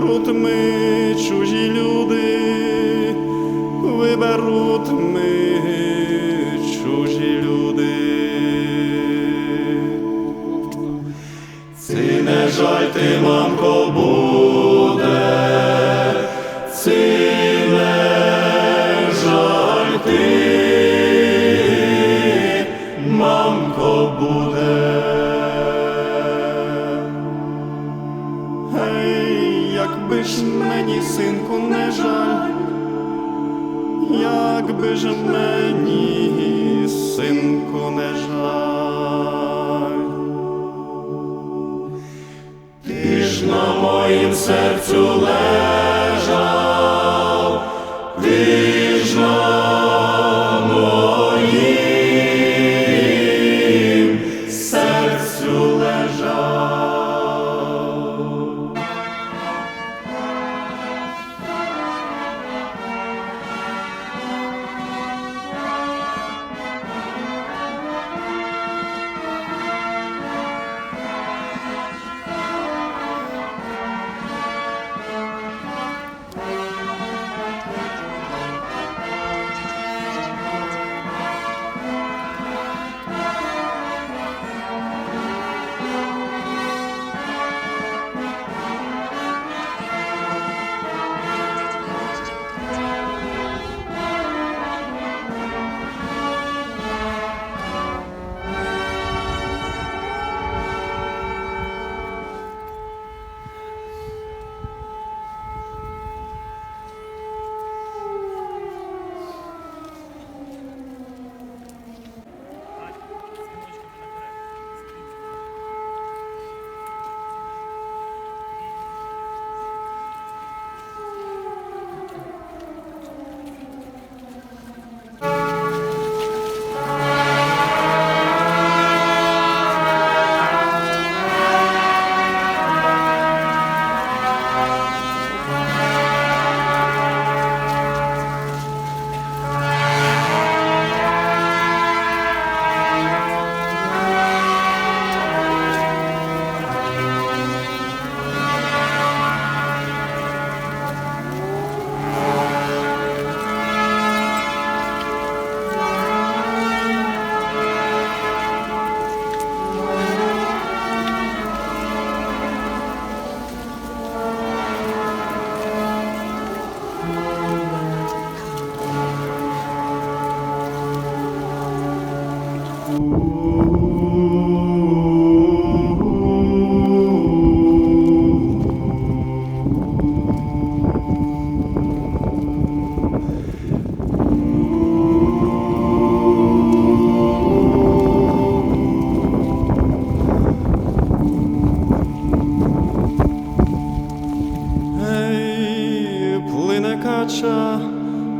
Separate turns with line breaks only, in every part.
Виберуть ми чужі люди, виберуть ми чужі люди. Ці не жаль ти, мамко, буде, мені, синку, не жаль, якби ж мені, синку, не жаль. Ти ж на моїм серцю лежав,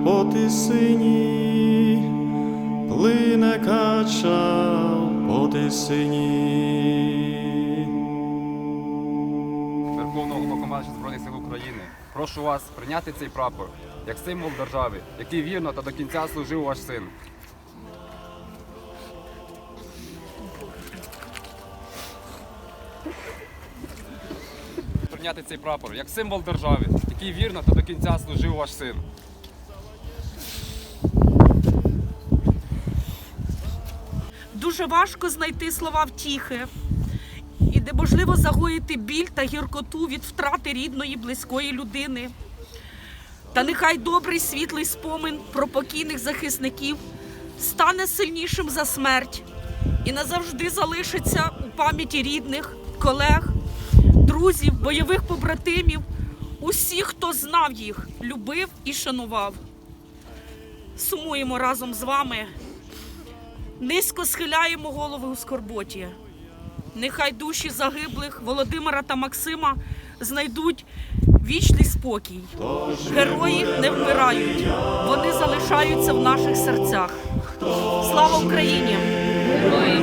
по тисині, плине кача по тисині.
Верховного Головнокомандуюча Збройних сил України, прошу вас прийняти цей прапор як символ держави, який вірно та до кінця служив ваш син. Прийняти цей прапор як символ держави, який вірно та до кінця служив ваш син.
Дуже важко знайти слова втіхи, і де можливо загоїти біль та гіркоту від втрати рідної, близької людини. Та нехай добрий світлий спомин про покійних захисників стане сильнішим за смерть і назавжди залишиться у пам'яті рідних, колег, друзів, бойових побратимів, усіх, хто знав їх, любив і шанував. Сумуємо разом з вами. Низько схиляємо голови у скорботі. Нехай душі загиблих Володимира та Максима знайдуть вічний спокій. Герої не вмирають, вони залишаються в наших серцях. Слава Україні!
Ей,